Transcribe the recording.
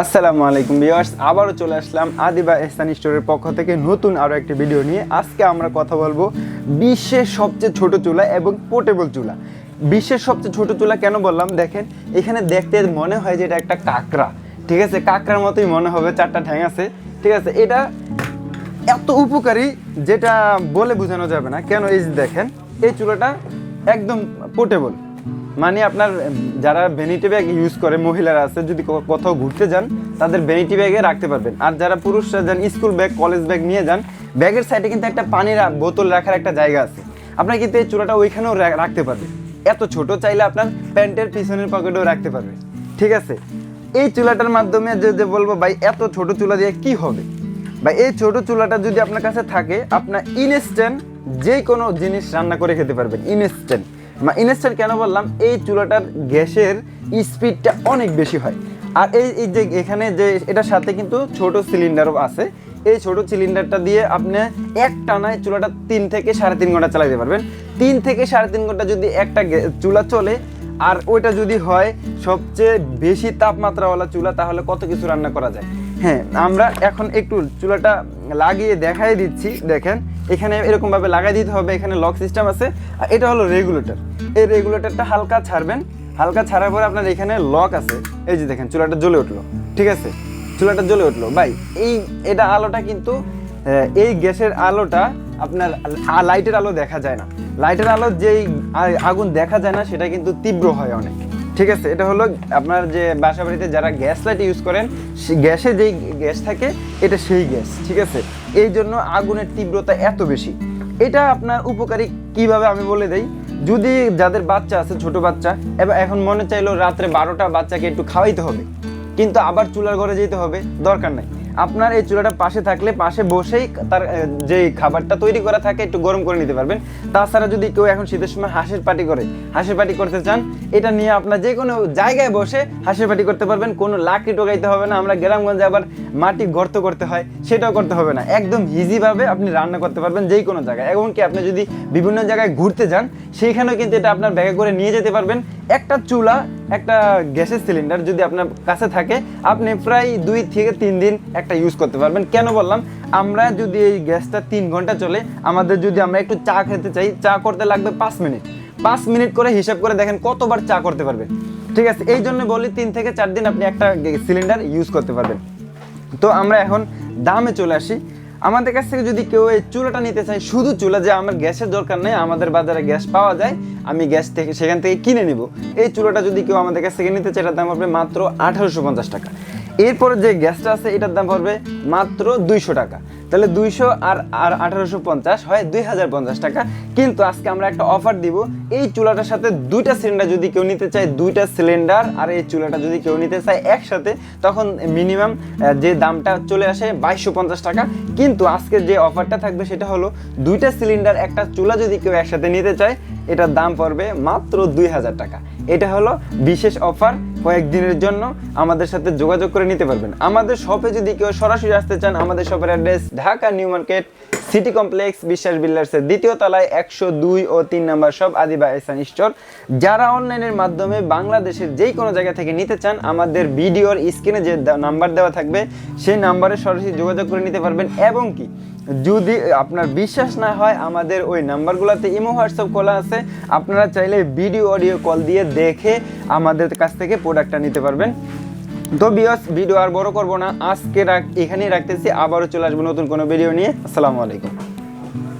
আসসালামু আলাইকুম ভিউয়ার্স, আবারও চলে আসলাম আদিবা এহসান স্টোরের পক্ষ থেকে নতুন আরও একটি ভিডিও নিয়ে। আজকে আমরা কথা বলব বিশ্বের সবচেয়ে ছোট চুলা এবং পোর্টেবল চুলা। বিশ্বের সবচেয়ে ছোট চুলা কেন বললাম? দেখেন, এখানে দেখতে মনে হয় যে এটা একটা কাকড়া। ঠিক আছে? কাকড়ার মতোই মনে হবে, চারটা ঠ্যাং আছে। ঠিক আছে? এটা এত উপকারী যেটা বলে বোঝানো যাবে না। কেন? এই দেখেন, এই চুলাটা একদম পোর্টেবল। মানে আপনার যারা ভ্যানিটি ব্যাগ ইউজ করে, মহিলারা আছে, যদি কোথাও ঘুরতে যান, তাদের ভ্যানিটি ব্যাগে রাখতে পারবেন। আর যারা পুরুষরা যান স্কুল ব্যাগ কলেজ ব্যাগ নিয়ে যান ব্যাগের সাইডে কিন্তু একটা পানির বোতল রাখার একটা জায়গা আছে। আপনার কিন্তু এই চুলাটা ওইখানেও রাখতে পারবে এত ছোট চাইলে আপনার প্যান্টের পিছনের পকেটেও রাখতে পারবে ঠিক আছে? এই চুলাটার মাধ্যমে যে যে বলব, ভাই, এত ছোট চুলা দিয়ে কি হবে? বা এই ছোট চুলাটা যদি আপনার কাছে থাকে, আপনার ইনস্ট্যান্ট যে কোনো জিনিস রান্না করে খেতে পারবেন। ইনস্ট্যান্ট ইনস্ট্যান্ট কেন বললাম? এই চুলাটার গ্যাসের স্পিডটা অনেক বেশি হয়। আর এই এই যে এখানে যে এটার সাথে কিন্তু ছোট সিলিন্ডারও আছে। এই ছোট সিলিন্ডারটা দিয়ে আপনি এক টানায় চুলাটা তিন থেকে সাড়ে তিন ঘণ্টা চালাতে পারবেন। তিন থেকে সাড়ে তিন ঘণ্টা যদি একটা চুলা চলে, আর ওইটা যদি হয় সবচেয়ে বেশি তাপমাত্রাওয়ালা চুলা, তাহলে কত কিছু রান্না করা যায়? হ্যাঁ আমরা এখন একটু চুলাটা লাগিয়ে দেখাই দিচ্ছি। দেখেন, এখানে এরকমভাবে লাগাই দিতে হবে। এখানে লক সিস্টেম আছে। আর এটা হলো রেগুলেটর এই রেগুলেটরটা হালকা ছাড়বেন। হালকা ছাড়ার পরে আপনার এখানে লক আছে। এই যে দেখেন, চুলাটা জ্বলে উঠল। ঠিক আছে? চুলাটা জ্বলে উঠল। ভাই, এই, এটা আলোটা কিন্তু এই গ্যাসের আলোটা আপনার লাইটের আলো দেখা যায় না। লাইটের আলো যেই আগুন দেখা যায় না, সেটা কিন্তু তীব্র হয় অনেক। ঠিক আছে? এটা হলো আপনার যে বাসা বাড়িতে যারা গ্যাস লাইট ইউজ করেন গ্যাসে যেই গ্যাস থাকে, এটা সেই গ্যাস। ঠিক আছে? এই জন্য আগুনের তীব্রতা এত বেশি। এটা আপনার উপকারী কীভাবে আমি বলে দেই? যদি যাদের বাচ্চা আছে, ছোট বাচ্চা, এবার এখন মনে চাইলো রাত্রে বারোটা বাচ্চাকে একটু খাওয়াইতে হবে, কিন্তু আবার চুলার ঘরে যেতে হবে, দরকার নাই। আপনার এই চুলাটা পাশে থাকলে পাশে বসেই তার যে খাবারটা তৈরি করা থাকে একটু গরম করে নিতে পারবেন। তাছাড়া যদি কেউ এখন শীতের সময় হাঁসের পাটি করে, হাঁসের পাটি করতে চান, এটা নিয়ে আপনার যে কোনো জায়গায় বসে হাঁসের পাটি করতে পারবেন, কোনো লাকড়ি টোকাইতে হবে না। আমরা গ্রামগঞ্জে আবার মাটি গর্ত করতে হয়, সেটাও করতে হবে না। একদম ইজিভাবে আপনি রান্না করতে পারবেন যেই কোনো জায়গায়। এমনকি আপনি যদি বিভিন্ন জায়গায় ঘুরতে যান সেইখানেও কিন্তু এটা আপনার ব্যাগে করে নিয়ে যেতে পারবেন। একটা চুলা, একটা গ্যাসের সিলিন্ডার যদি আপনার কাছে থাকে, আপনি প্রায় দুই থেকে তিন দিন একটা ইউজ করতে পারবেন। কেন বললাম? আমরা যদি এই গ্যাসটা তিন ঘণ্টা চলে, আমাদের যদি আমরা একটু চা খেতে চাই, চা করতে লাগবে পাঁচ মিনিট। পাঁচ মিনিট করে হিসাব করে দেখেন কতবার চা করতে পারবেন ঠিক আছে, এই জন্য বলি তিন থেকে চার দিন আপনি একটা সিলিন্ডার ইউজ করতে পারবেন। তো আমরা এখন দামে চলে আসি। আমাদের কাছ থেকে যদি কেউ এই চুলাটা নিতে চায়, শুধু চুলা যে আমার গ্যাসের দরকার নেই, আমাদের বাজারে গ্যাস পাওয়া যায়, আমি গ্যাস থেকে সেখান থেকে কিনে নিব। এই চুলাটা যদি কেউ আমাদের কাছ থেকে নিতে চায়, এটার দাম পড়বে মাত্র আঠারোশো পঞ্চাশ টাকা। এরপরে যে গ্যাসটা আছে, এটার দাম পড়বে মাত্র দুইশো টাকা। তাহলে দুইশো আর আর আঠারোশো পঞ্চাশ হয় দুই হাজার পঞ্চাশ টাকা। কিন্তু আজকে আমরা একটা অফার দিব। এই চুলাটার সাথে দুইটা সিলিন্ডার যদি কেউ নিতে চায়, দুইটা সিলিন্ডার আর এই চুলাটা যদি কেউ নিতে চায় একসাথে, তখন মিনিমাম যে দামটা চলে আসে বাইশশো পঞ্চাশ টাকা। কিন্তু আজকে যে অফারটা থাকবে সেটা হলো দুইটা সিলিন্ডার একটা চুলা যদি কেউ একসাথে নিতে চায়, এটার দাম পড়বে মাত্র দুই হাজার টাকা। এটা হলো বিশেষ অফার কয়েকদিনের জন্য। আমাদের সাথে যোগাযোগ করে নিতে পারবেন। আমাদের শপে যদি কেউ সরাসরি আসতে চান, আমাদের শপের address Dhaka new market city complex Biswas বিল্ডার্সের দ্বিতীয় তলায় একশো দুই ও তিন নম্বর সব আদিবা এসান স্টোর। যারা অনলাইনের মাধ্যমে বাংলাদেশের যেই কোনো জায়গা থেকে নিতে চান, আমাদের ভিডিওর স্ক্রিনে যে নাম্বার দেওয়া থাকবে, সেই নাম্বারে সরাসরি যোগাযোগ করে নিতে পারবেন এবং কি, যদি আপনার বিশ্বাস না হয়, আমাদের ওই নাম্বারগুলোতে ইমো, হোয়াটসঅ্যাপ খোলা আছে, আপনারা চাইলে ভিডিও, অডিও কল দিয়ে দেখে আমাদের কাছ থেকে প্রোডাক্টটা নিতে পারবেন। তো বিয়স ভিডিও আর বড় করব না। আজকে রাখ, এখানেই রাখতেছি। আবারও চলে আসব নতুন কোনো ভিডিও নিয়ে। আসসালামু আলাইকুম।